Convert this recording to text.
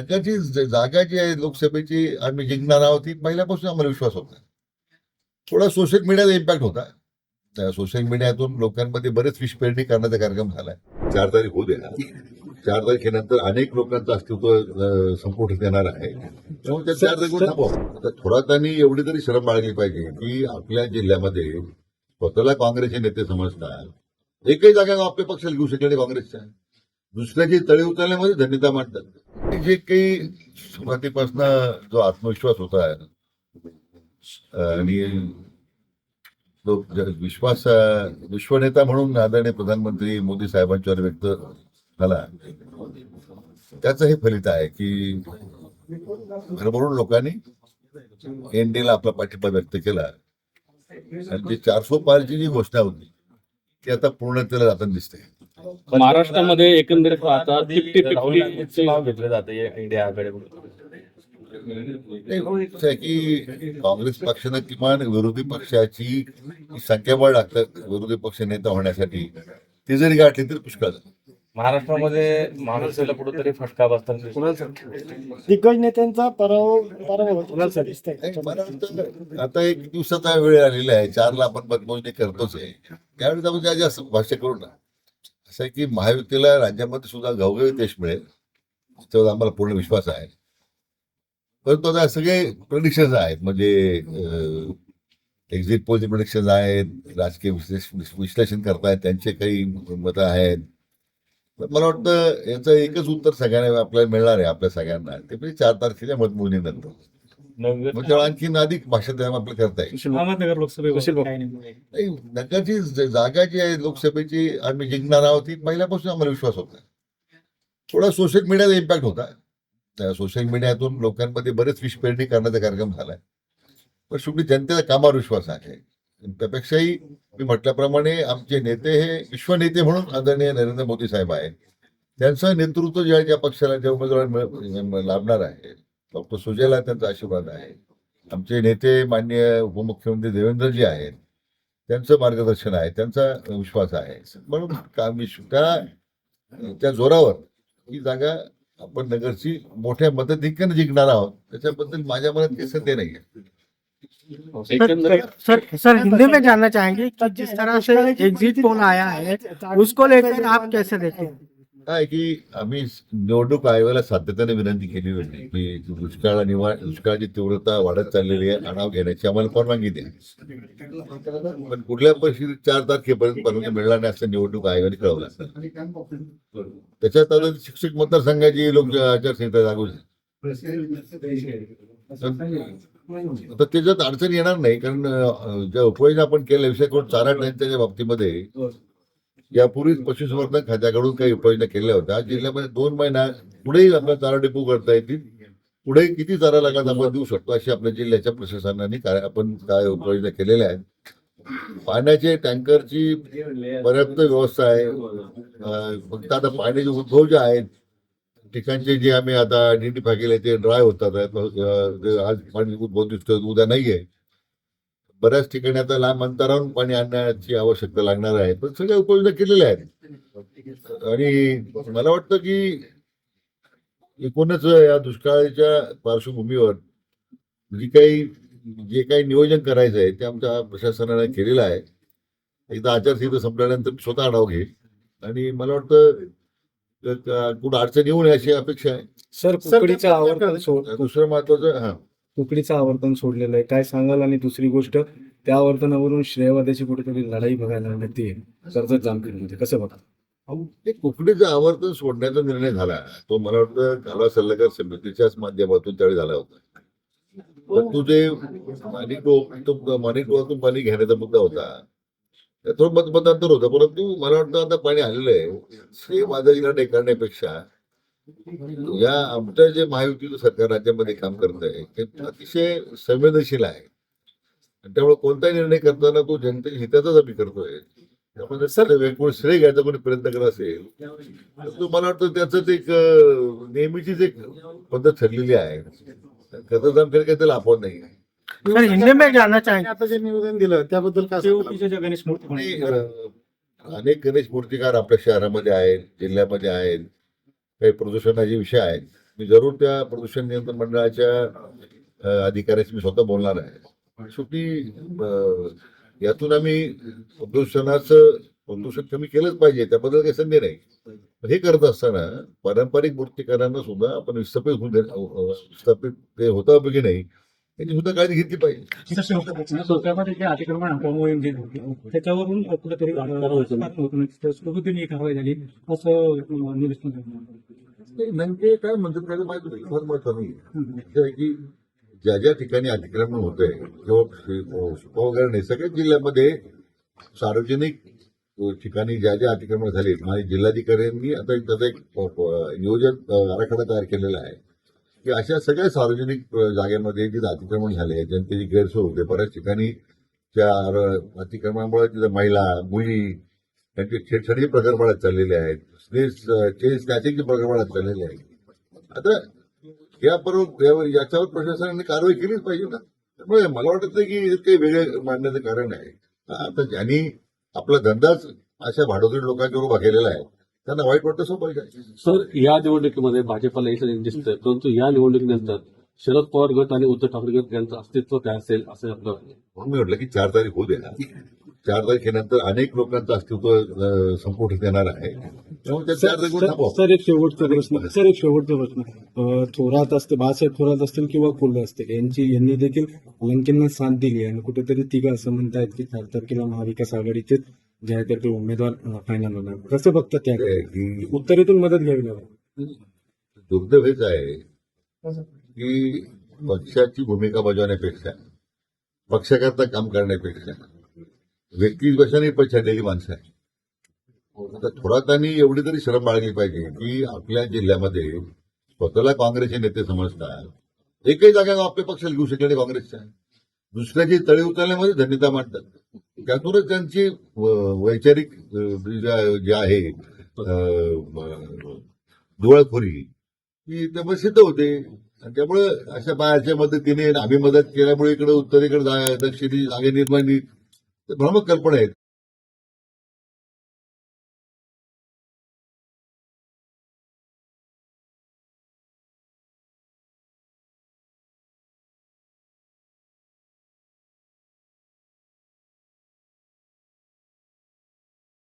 ज- जागा जी आहे लोकसभेची आम्ही जिंकणार आहोत ही पहिल्यापासून आम्हाला विश्वास होता थोडा सोशल मीडियाचा इम्पॅक्ट होता. त्या सोशल मीडियातून लोकांमध्ये बरेच विषपेरणी करण्याचा कार्यक्रम झालाय चार तारीख होऊ द्या चार तारखेनंतर अनेक लोकांचं अस्तित्व संपुष्टात येणार आहे. त्यामुळे त्या चार तारखेवर थांबवा आता थोडा त्यांनी एवढी तरी शरम बाळगली पाहिजे की आपल्या जिल्ह्यामध्ये स्वतःला काँग्रेसचे नेते समजतात. एकही जागा आपल्या पक्षाला घेऊ शकले काँग्रेसच्या. दुसऱ्याची तळी उचलण्यामध्ये धन्यता मांडतात. आणि जे काही सुरुवातीपासून जो आत्मविश्वास होता आणि जो विश्वास विश्वनेता म्हणून आदरणीय प्रधानमंत्री मोदी साहेबांच्यावर व्यक्त झाला त्याचं हे फलित आहे की भरभरून लोकांनी एनडीला आपला पाठिंबा व्यक्त केला. आणि जी चारशे पारची जी घोषणा होती ती आता पूर्णतेला जाताना दिसते. महाराष्ट्रामध्ये एकंदरीत नाव घेतलं जातं या इंडिया आघाडीकडून नाही, असं आहे की काँग्रेस पक्षानं किमान विरोधी पक्षाची जी संख्याबळ लागतं विरोधी पक्ष नेता होण्यासाठी ती जरी गाठली तरी पुष्कळ. महाराष्ट्रामध्ये महाविकासला कुठेतरी फटका बसताना दिग्गज नेत्यांचा पराभव दिसतंय. आता एक दिवसाचा वेळ आलेला आहे. चारला आपण मतमोजणी करतोच आहे. त्यावेळेस आपण जास्त भाष्य करू ना असं आहे की महायुतीला राज्यामध्ये सुद्धा गावगावी यश मिळेल त्याच्यावर आम्हाला पूर्ण विश्वास आहे. परंतु आता सगळे प्रडिक्शन्स आहेत म्हणजे एक्झिट पोलचे प्रडिक्शन्स आहेत राजकीय विश्लेष विश्लेषण करतायत त्यांचे काही मतं आहेत. मला वाटतं याचं एकच उत्तर सगळ्यांना आपल्याला मिळणार आहे आपल्या सगळ्यांना. ते म्हणजे चार तारखेच्या मतमोजणीनंतर. आणखीन अधिक भाषा आपल्याला करता येईल अहमदनगर नाही, नगरची जागा जी आहे लोकसभेची आम्ही जिंकणार आहोत ही पहिल्यापासून आम्हाला विश्वास होता थोडा सोशल मीडियाचा इम्पॅक्ट होता. त्या सोशल मीडियातून लोकांमध्ये बरेच विषपेरणी करण्याचा कार्यक्रम झालाय. पण शेवटी जनतेचा कामावर विश्वास आहे. त्यापेक्षाही मी म्हटल्याप्रमाणे आमचे नेते हे विश्वनेते म्हणून आदरणीय नरेंद्र मोदी साहेब आहेत. त्यांचं नेतृत्व ज्या ज्या पक्षाला ज्या उमेदवार लाभणार आहे डॉक्टर सुजयला त्यांचा आशीर्वाद आहे. आमचे नेते मान्य उपमुख्यमंत्री देवेंद्रजी आहेत. त्यांचं मार्गदर्शन आहे त्यांचा विश्वास आहे. म्हणून का विश्व त्या त्या जोरावर ही जागा आपण नगरची मोठ्या मदतीकन जिंकणार आहोत. त्याच्याबद्दल माझ्या मनात काही संदेह नाही सर सर हिंदी में जानना चाहेंगे कि जिस तरह से एग्जिट पोल आया है उसको लेकर आप कैसे देखते हैं? काय की आम्ही निवडणूक आयोगाला सातत्याने विनंती केली होती की दुष्काळ निवा दुष्काळाची तीव्रता वाढत चाललेली आहे आढावा घेण्याची आम्हाला परवानगी द्या. पण कुठल्या परिस्थितीत चार तारखेपर्यंत परवानगी मिळणार नाही असं निवडणूक आयोगाने कळवलं. त्याच्यात आता शिक्षक मतदारसंघाची लोक आचारसंहिता लागू तर त्याच्यात अडचण येणार नाही कारण ज्या उपाययोजना आपण केल्या विषय करून चारा टंचाईच्या बाबतीमध्ये यापूर्वीच पशुसंवर्धन खात्याकडून काही उपाययोजना केल्या होत्या. जिल्ह्यामध्ये दोन महिना पुढेही आपल्याला चारा डिपो करता येतील. पुढे किती चारा लागला आपण देऊ शकतो अशी आपल्या जिल्ह्याच्या प्रशासनाने काय आपण काय उपाययोजना केलेल्या आहेत. पाण्याचे टँकरची पर्याप्त व्यवस्था आहे. फक्त आता पाण्याचे उद्भव जे आहेत ठिकाणचे जे आम्ही आता आयडेंटिफाय केले ते ड्राय होतात. आज पाणी उद्भव दिसतोय उद्या नाहीये. बऱ्याच ठिकाणी आता लांब अंतरावरून पाणी आणण्याची आवश्यकता लागणार आहे. पण सगळ्या उपाययोजना केलेल्या आहेत. आणि मला वाटतं की एकूणच या दुष्काळाच्या पार्श्वभूमीवर जी काही जे काही नियोजन करायचं आहे ते आमच्या प्रशासनाने केलेलं आहे. एकदा आचारसंहिता संपल्यानंतर स्वतः आढावा घेईल. आणि मला वाटतं कुठं अडचण येऊ नये अशी अपेक्षा आहे. सर दुसरं महत्वाचं हा. कुकडीचं आवर्तन सोडलेलं आहे. काय सांगाल? आणि दुसरी गोष्ट त्या आवर्तनावरून श्रेयवादाची कुठेतरी लढाई बघायला मिळते. कर्जत जामखेडमध्ये. कसं बघा? ते कुकडीचं आवर्तन सोडण्याचा निर्णय झाला. तो मला वाटतं कालवा सल्लागार समितीच्याच माध्यमातून त्यावेळी झाला होता. पण तू जे माणिक तो माणिक पाणी घेण्याचा मुद्दा होता. थोडं मत मतांतर होतं. परंतु मला वाटतं आता पाणी आलेलं आहे. श्री माझा करण्यापेक्षा या आमच्या जे महायुतीचं सरकार राज्यामध्ये काम करत आहे ते अतिशय संवेदनशील आहे. आणि त्यामुळे कोणताही निर्णय करताना तो जनतेच्या हिताचाच आम्ही करतोय. सर वेगवेगळं श्रेय घ्यायचा कोणी प्रयत्न करत असेल तर तो मला वाटतं त्याचं एक नेहमीचीच एक पद्धत ठरलेली आहे. कसं जामखेड काही त्याला अपवाद नाही आता जे निवेदन दिलं त्याबद्दल गणेश अनेक गणेश मूर्तिकार आपल्या शहरामध्ये आहेत जिल्ह्यामध्ये आहेत. काही प्रदूषणाचे विषय आहेत. मी जरूर त्या प्रदूषण नियंत्रण मंडळाच्या अधिकाऱ्याशी मी स्वतः बोलणार आहे. शेवटी यातून आम्ही प्रदूषणाचं प्रदूषण कमी केलंच पाहिजे त्याबद्दल काही संधी नाही. पण हे करत असताना पारंपरिक मूर्तीकारांना सुद्धा आपण विस्थापित होऊ दे विस्थापित ते होता की नाही. याची सुद्धा काळजी घेतली पाहिजे. सरकारमध्ये जे अतिक्रमण हटवा मोहीम जी होती त्याच्यावरून कुठेतरी पद्धतीने कारवाई झाली. असं. नाही, म्हणजे काय म्हणतात त्याला माहिती फार महत्त्व नाही म्हणजे आहे की ज्या ज्या ठिकाणी अतिक्रमण होत आहे किंवा सुपा वगैरे नाही सगळ्याच जिल्ह्यामध्ये सार्वजनिक ठिकाणी ज्या ज्या अतिक्रमण झाले आणि जिल्हाधिकाऱ्यांनी आता एक त्याचा एक नियोजन आराखडा तयार केलेला आहे. की अशा सगळ्या सार्वजनिक जागेमध्ये जिथे अतिक्रमण झाले जनतेची गैरसोय होते बऱ्याच ठिकाणी त्या र- अतिक्रमणामुळे तिथं महिला मुली त्यांचे छेडछाडीचे प्रकार वाढत चाललेले आहेत. चेन स्नॅचिंगचे प्रकार वाढत चाललेले आहेत. आता याबरोबर यावर- याच्यावर प्रशासनाने कारवाई केलीच पाहिजे ना. त्यामुळे मला वाटत नाही की हे काही वेगळे मांडण्याचं कारण आहे. आता ज्यांनी आपला धंदाच अशा भाडोत्री लोकांच्या उभा केलेला आहे त्यांना वाईट वाटतं आहे. सर या निवडणुकीमध्ये भाजपला यश दिसतंय परंतु या निवडणुकीनंतर शरद पवार गट आणि उद्धव ठाकरे गट यांचं अस्तित्व काय असेल असं आपलं. म्हणून मी म्हटलं की चार तारीख होऊ द्या चार तारखेनंतर अनेक लोकांचं अस्तित्व अं, संपुष्ट येणार आहे. त्यामुळे त्या चार तारखेवर सर एक शेवटचा प्रश्न सर एक शेवटचा प्रश्न. थोरात असते बाळासाहेब थोरात असतील किंवा कोल्हे असतील यांची यांनी देखील लंकेंना साथ दिली आणि कुठेतरी तिघं असं म्हणतायत की चार तारखेला महाविकास आघाडीचे जे आहे ते उमेदवार फायनल होणार. कसं बघतात त्या आहे की उत्तरेतून मदत घ्यावी लागेल? दुर्दैव हेच आहे की पक्षाची भूमिका बजावण्यापेक्षा पक्षाकरता काम करण्यापेक्षा व्यक्तिवशाने पछाडलेली माणसं? आहे आता थोरातांनी एवढी तरी श्रम बाळगली पाहिजे की आपल्या जिल्ह्यामध्ये स्वतःला काँग्रेसचे नेते समजतात. एकही जागा आपल्या पक्षाला घेऊ शकले नाही काँग्रेसच्या. दुसऱ्याची तळी उचलण्यामध्ये धन्यता मांडतात. त्यातूनच त्यांची वैचारिक जे आहे डोळखोरी ती त्यामुळे सिद्ध होते. आणि त्यामुळे अशा बायाच्या मदतीने आम्ही मदत केल्यामुळे इकडे उत्तरेकडे दक्षिणी जागे निर्माण भ्रमक कल्पना आहेत.